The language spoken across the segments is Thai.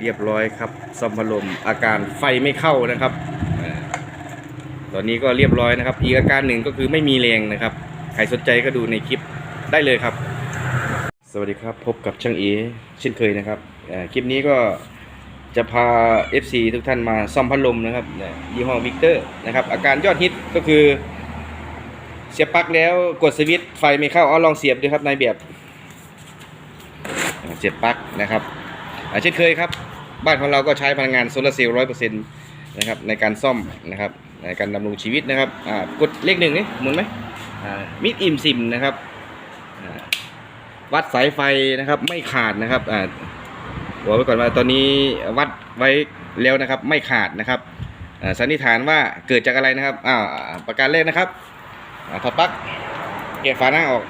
เรียบร้อยครับซ่อมพัดลมอาการไฟไม่เข้านะครับตอนนี้ก็เรียบร้อยนะครับ อีกอาการหนึ่งก็คือไม่มีแรงนะครับ ใครสนใจก็ดูในคลิปได้เลยครับ สวัสดีครับพบกับช่างเอเช่นเคยนะครับคลิปนี้ก็จะพา FC ทุกท่านมาซ่อมพัดลมนะครับยี่ห้อวิกเตอร์นะครับ อาการยอดฮิตก็คือ เสียบปลั๊กแล้วกดสวิตช์ไฟไม่เข้าเอาลองเสียบดูครับนายแบบเสียบปลั๊กนะครับเช่นเคยครับ บ้านของเราก็ใช้พลังงานโซลาร์เซลล์ร้อยเปอร์เซ็นต์นะครับในการซ่อมนะครับในการดำรงชีวิตนะครับอ่ากดเลขหนึ่งนี่หมุนไหมอ่ามิดอิมซิมนะครับอ่าวัดสายไฟนะครับไม่ขาดนะครับอ่าบอกไว้ก่อนว่าตอนนี้วัดไว้แล้วนะครับไม่ขาดนะครับอ่าสันนิษฐานว่าเกิดจากอะไรนะครับอ่าประการแรกนะครับอ่าถอดปลั๊กแกะฝาหน้าออก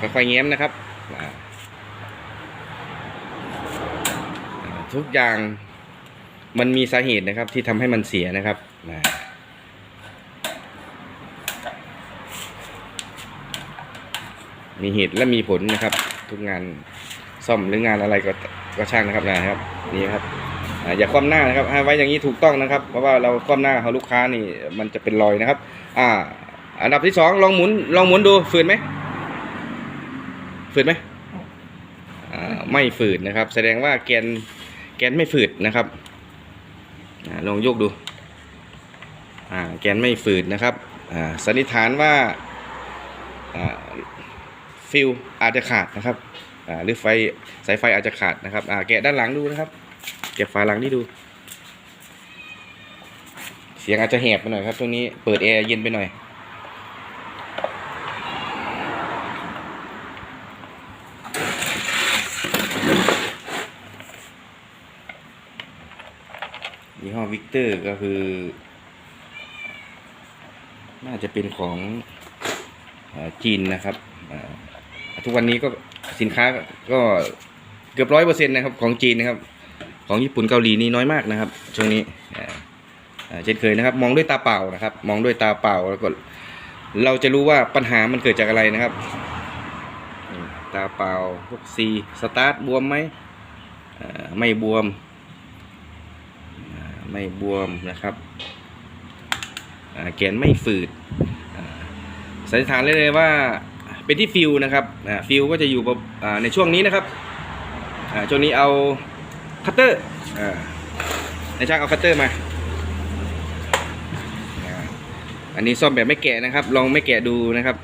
ค่อยๆเงี้ยมนะครับอ่าอ่า ทุกอย่างมันมีสาเหตุนะครับ ที่ทำให้มันเสียนะครับอ่ามีเหตุและมีผลนะครับ ทุกงานซ่อมหรืองานอะไรก็ก็ช่างนะครับนะครับ นี่ครับอย่าคว่ำหน้านะครับให้ไว้อย่างนี้ถูกต้องนะครับ เพราะว่าเราคว่ำหน้าเขาลูกค้านี่มันจะเป็นรอยนะครับ อ่า อันดับที่สองลองหมุนลองหมุนดูฝืนไหมฝืนไหมไม่ฝืดนะครับ แสดงว่าแกน กนไม่ฝืดนะครับอลองยกดูแกนไม่ฝืดนะครับสันนิษฐานว่าฟิลอาจจะขาดนะครับหรือไฟสายไฟอาจจะขาดนะครับแกะด้านหลังดูนะครับเก็บฝาหลังนี่ดู เสียงอาจจะแหบไปหน่อยครับช่วงนี้เปิดแอร์เย็นไปหน่อย ยี่ห้อวิก เตอร์ก็คือ น่าจะเป็นของอจีนนะครับ ทุกวันนี้ก็สินค้าก็เกือบร้อยเปอร์เซ็นต์นะครับของจีนนะครับ ของญี่ปุ่นเกาหลีนี่น้อยมากนะครับ ช่วงนี้เช่นเคยนะครับ มองด้วยตาเปล่านะครับ มองด้วยตาเปล่าแล้วก็เราจะรู้ว่าปัญหามันเกิดจากอะไรนะครับ ตาเปล่าพวกซีสตาร์ทบวมไหมไม่บวม ไม่บวมนะครับแกนไม่ฝืดอ่าสันนิษฐานเลยเลยว่าเป็นที่ฟิวนะครับฟิวก็จะอยู่ในช่วงนี้นะครับช่วงนี้เอาคัตเตอร์อ่าในช่างเอาคัตเตอร์มา อันนี้ซ่อมแบบไม่แกะนะครับ ลองไม่แกะดูนะครับ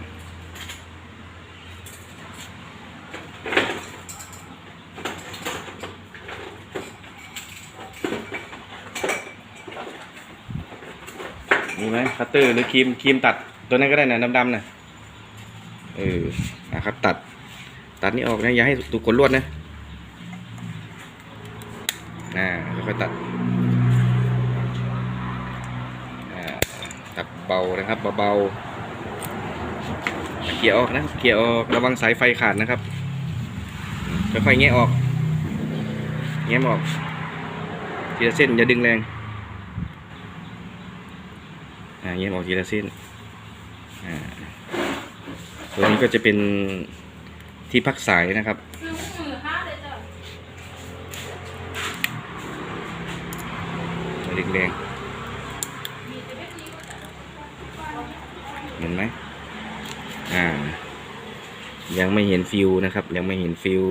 มีไหม คัตเตอร์หรือครีมครีมตัดตัวนั้นก็ได้นะดำๆนะเออนะครับตัด ตัดนี่ออกนะอย่าให้ถูกกดลวดนะอ่าค่อยๆตัดอ่าตัดเบานะครับเบาๆเกี่ยวออกนะเกี่ยวออกระวังสายไฟขาดนะครับค่อยๆแงะออกแงะออกทีละเส้นอย่าดึงแรง อ่าแงะออกทีละเส้นอ่าตัวนี้ก็จะเป็นที่พักสายนะครับซื้อมือห้าเลยจ้ะแรงแรงเห็นไหมอ่า ยังไม่เห็นฟิวนะครับ ยังไม่เห็นฟิว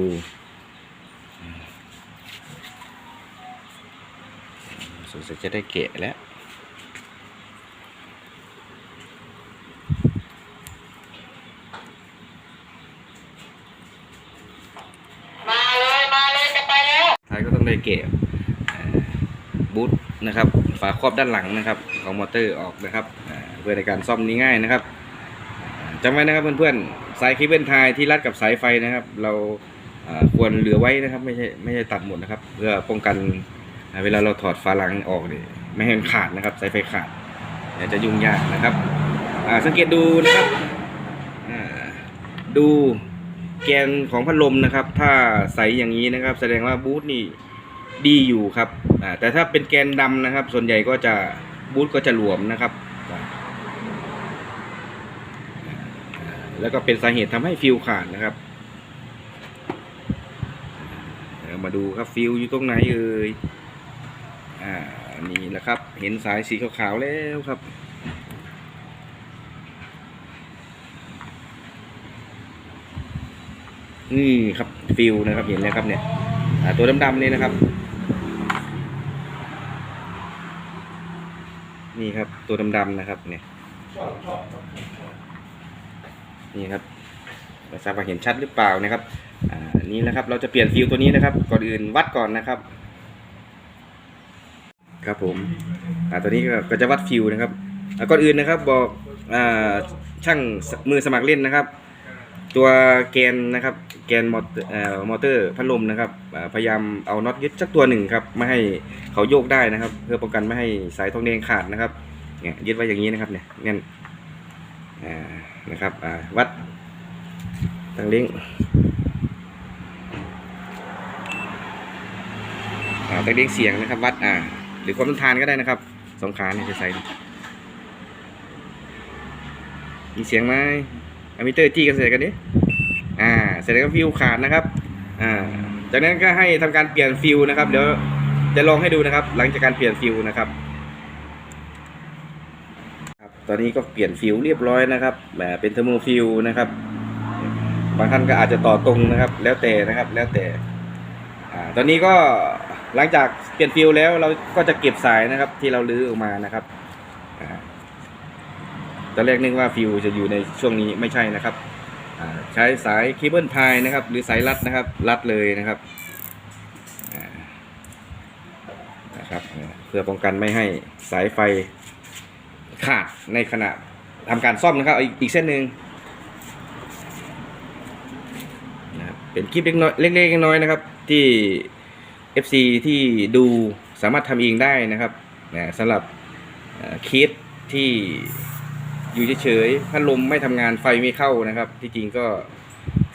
สงสัยจะได้เกะแล้ว มาเลยมาเลยจะไปแล้ว ท้ายก็ต้องได้เกะบูทนะครับฝาครอบด้านหลังนะครับของมอเตอร์ออกนะครับเพื่อในการซ่อมนี้ง่ายนะครับจำไว้นะครับเพื่อนๆสายเคเบิลไทยที่รัดกับสายไฟนะครับ เราควรเหลือไว้นะครับไม่ใช่ไม่ใช่ตัดหมดนะครับ เพื่อป้องกันเวลาเราถอดฝาหลังออกเนี่ยไม่ให้มันขาดนะครับสายไฟขาดเดี๋ยจะยุ่งยากนะครับสังเกตดูนะครับดูแกนของพัดลมนะครับ ถ้าใสอย่างนี้นะครับ แสดงว่าบูทนี่ ดีอยู่ครับแต่ถ้าเป็นแกนดำนะครับ ส่วนใหญ่ก็จะบูทก็จะหลวมนะครับ แล้วก็เป็นสาเหตุทำให้ฟิวขาดนะครับมาดูครับฟิวอยู่ตรงไหนเอ่ยอ่านี่แหละครับ เห็นสายสีขาวๆแล้วครับนี่ครับฟิวนะครับเห็นแล้วครับเนี่ยตัวดำๆนี่นะครับ นี่ครับ ตัวดำๆนะครับ เนี่ย นี่ครับไม่ทราบว่าเห็นชัดหรือเปล่านะครับ อ่า นี่นะครับ เราจะเปลี่ยนฟิวตัวนี้นะครับ ก่อนอื่นวัดก่อนนะครับ ครับผม อ่า ตัวนี้ก็จะวัดฟิวนะครับก่อนอื่นนะครับ บอก อ่า ช่างมือสมัครเล่นนะครับ ตัวแกนนะครับ แกนมอเตอร์มอเตอร์พัดลมนะครับ พยายามเอาน็อตยึดสักตัวหนึ่งครับไม่ให้เขาโยกได้นะครับ เพื่อป้องกันไม่ให้สายทองแดงขาดนะครับเนี่ยยึดไว้อย่างนี้นะครับเนี่ยแน่นอ่นะครับวัดตั้งเล้งอ่าตั้งเล้งเสียงนะครับ วัดอ่า หรือความต้านทานก็ได้นะครับสองขาเนี่ยจะใส่มีเสียงไหม อะมิเตอร์จี้กันเสร็จกันดิอ่าเสร็จแล้วก็ฟิวขาดนะครับอ่าจากนั้นก็ให้ทำการเปลี่ยนฟิวนะครับเดี๋ยวจะลองให้ดูนะครับ หลังจากการเปลี่ยนฟิวนะครับครับ ตอนนี้ก็เปลี่ยนฟิวเรียบร้อยนะครับแหมเป็นเทอร์โมฟิวนะครับบางท่านก็อาจจะต่อตรงนะครับ แล้วแต่นะครับ แล้วแต่อ่าตอนนี้ก็หลังจากเปลี่ยนฟิวแล้วเราก็จะเก็บสายนะครับ ที่เราลื้อออกมานะครับอ่า ตอนแรกนึกว่าฟิวจะอยู่ในช่วงนี้ไม่ใช่นะครับใช้สายเคเบิลพายนะครับ หรือสายรัดนะครับ รัดเลยนะครับนะครับเพื่อป้องกันไม่ให้สายไฟขาดในขณะทำการซ่อมนะครับอ,อีกเส้นหนึ่งนะครับเป็นคลิปเล็กน้อยเล็กๆน้อยๆนะครับ ที่ FC ที่ดูสามารถทำเองได้นะครับนะสำหรับเอ่อเคสที่ อยู่เฉยๆพัดลมไม่ทำงานไฟไม่เข้านะครับ ที่จริงก็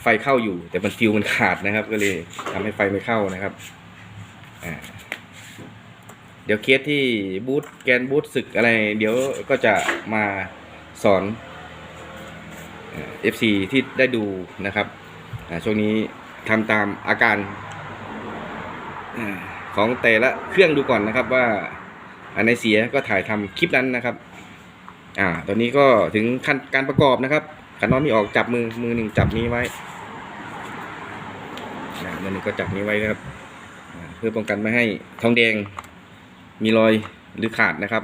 ไฟเข้าอยู่ แต่มันฟิวมันขาดนะครับ ก็เลยทำให้ไฟไม่เข้านะครับเดี๋ยวเคสที่บูธแกนบูธศึกอะไร เดี๋ยวก็จะมาสอนเอฟซีที่ได้ดูนะครับช่วงนี้ทำตามอาการของแต่ละเครื่องดูก่อนนะครับว่าอันไหนเสียก็ถ่ายทำคลิปนั้นนะครับ อ่า ตอนนี้ก็ถึงขั้นการประกอบนะครับขันน็อตมีออกจับมือมือหนึ่งจับนี้ไว้อ่ามือหนึ่งก็จับนี้ไว้นะครับ เพื่อป้องกันไม่ให้ทองแดงมีรอยหรือขาดนะครับ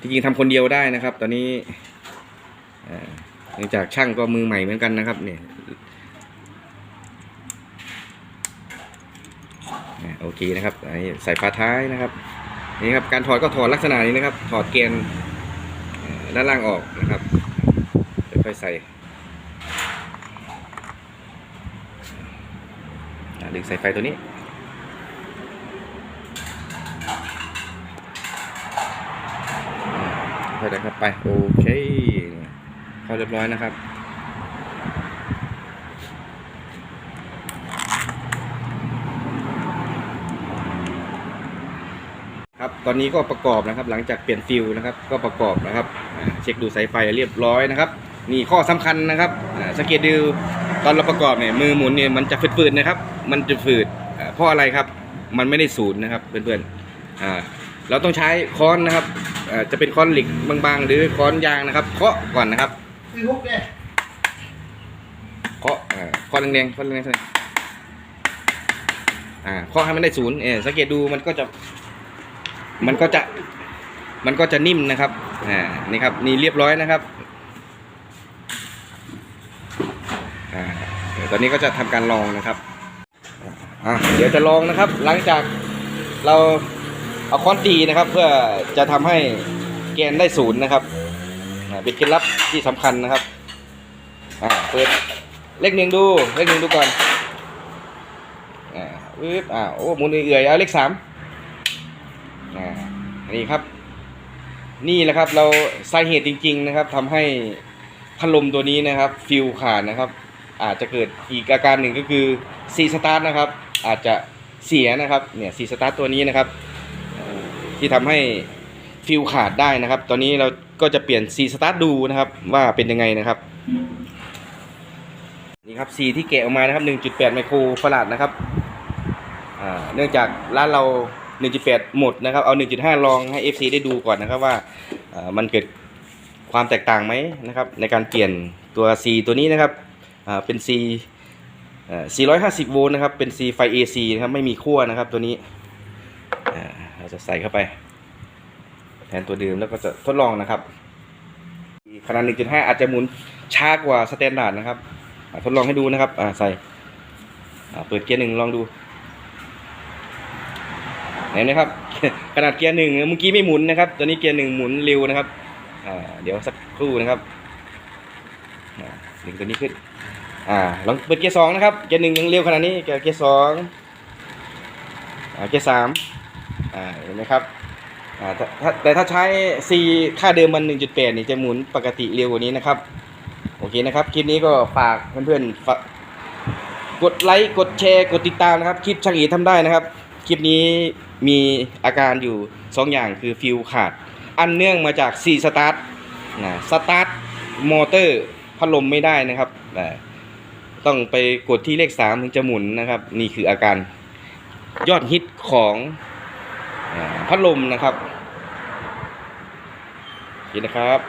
ที่จริงทำคนเดียวได้นะครับ ตอนนี้เนื่องจากช่างก็มือใหม่เหมือนกันนะครับ เนี่ยโอเคนะครับใส่ฝาท้ายนะครับนี่ครับการถอดก็ถอดลักษณะนี้นะครับ ถอดเกณฑ์เอ่อ ด้านล่างออกนะครับค่อยๆใส่ดึงสายไฟตัวนี้ ค่อยๆดันเข้าไป โอเค เข้าเรียบร้อยนะครับ ครับ ตอนนี้ก็ประกอบนะครับ หลังจากเปลี่ยนฟิลนะครับก็ประกอบนะครับอ่าเช็คดูสายไฟเรียบร้อยนะครับนี่ข้อสำคัญนะครับอ่าสังเกตดูตอนเราประกอบเนี่ยมือหมุนเนี่ยมันจะฝืดๆนะครับ มันจะฝืดอ่าเพราะอะไรครับ มันไม่ได้ศูนย์นะครับเพื่อนๆอ่าเราต้องใช้ค้อนนะครับอ่าจะเป็นค้อนเหล็กบางๆ หรือค้อนยางนะครับเคาะก่อนนะครับสี่หกเนี่ยเคาะอ่าเคาะแรงๆเคาะแรงๆอ่าเคาะให้มันได้ศูนย์เออสังเกตดูมันก็จะ มันก็จะมันก็จะนิ่มนะครับอ่านี่ครับนี่เรียบร้อยนะครับอ่าเดี๋ยวตอนนี้ก็จะทำการลองนะครับอ่าเดี๋ยวจะลองนะครับ หลังจากเราเอาค้อนตีนะครับ เพื่อจะทำให้แกนได้ศูนย์นะครับอ่เป็นเคล็ดลับที่สำคัญนะครับอ่าเปิดเลขหนึ่งดูเลขหนึ่งดูก่อนอ่าปึ๊บอ่าโอ้หมุนเอื่อยเอาเลขสาม อ่านี่ครับ นี่แหละครับเราสาเหตุจริง ๆนะครับทำให้พัดลมตัวนี้นะครับ ฟิวขาดนะครับ อาจจะเกิดอีกอาการหนึ่งก็คือซีสตาร์ทนะครับ อาจจะเสียนะครับเนี่ยซีสตาร์ทตัวนี้นะครับ ที่ทำให้ฟิวขาดได้นะครับ ตอนนี้เราก็จะเปลี่ยนซีสตาร์ทดูนะครับ ว่าเป็นยังไงนะครับนี่ครับซีที่แกะออกมานะครับ 1.8 ไมโครฟาราดนะครับเนื่องจากร้านเรา 1.8 หมดนะครับ เอา 1.5 ลองให้ FC ได้ดูก่อนนะครับว่ามันเกิดความแตกต่างไหมนะครับในการเปลี่ยนตัว C ตัวนี้นะครับเป็น C 450 โวลต์นะครับ เป็น C ไฟ AC นะครับ ไม่มีขั้วนะครับตัวนี้เราจะใส่เข้าไป แทนตัวเดิมแล้วก็จะทดลองนะครับขนาด 1.5 อาจจะหมุนช้ากว่าสแตนดาร์ดนะครับทดลองให้ดูนะครับอ่าใส่เปิดเกียร์หนึ่งลองดู เห็นไหมครับ ขนาดเกียร์หนึ่งเมื่อกี้ไม่หมุนนะครับ ตัวนี้เกียร์หนึ่งหมุนเร็วนะครับอ่าเดี๋ยวสักครู่นะครับอ่าดึงตัวนี้ขึ้น อ่าลองเปิดเกียร์สองนะครับ เกียร์หนึ่งยังเร็วขนาดนี้เกียร์สองอ่าเกียร์สามอ่าเห็นไหมครับอ่าแต่ถ้าใช้ C ค่าเดิมมัน 1.8 นี่จะหมุนปกติเร็วกว่านี้นะครับ โอเคนะครับ คลิปนี้ก็ฝากเพื่อนๆกกดไลค์ กดแชร์ กดติดตามนะครับ คลิปช่างอีทำได้นะครับ คลิปนี้ มีอาการอยู่2ออย่างคือฟิวขาด อันเนื่องมาจาก C สตาร์ทนะสตาร์ทมอเตอร์พัดลมไม่ได้นะครับต้องไปกดที่เลข3ถึงจะหมุนนะครับ นี่คืออาการยอดฮิตของพัดลมนะครับโอเคนะครับ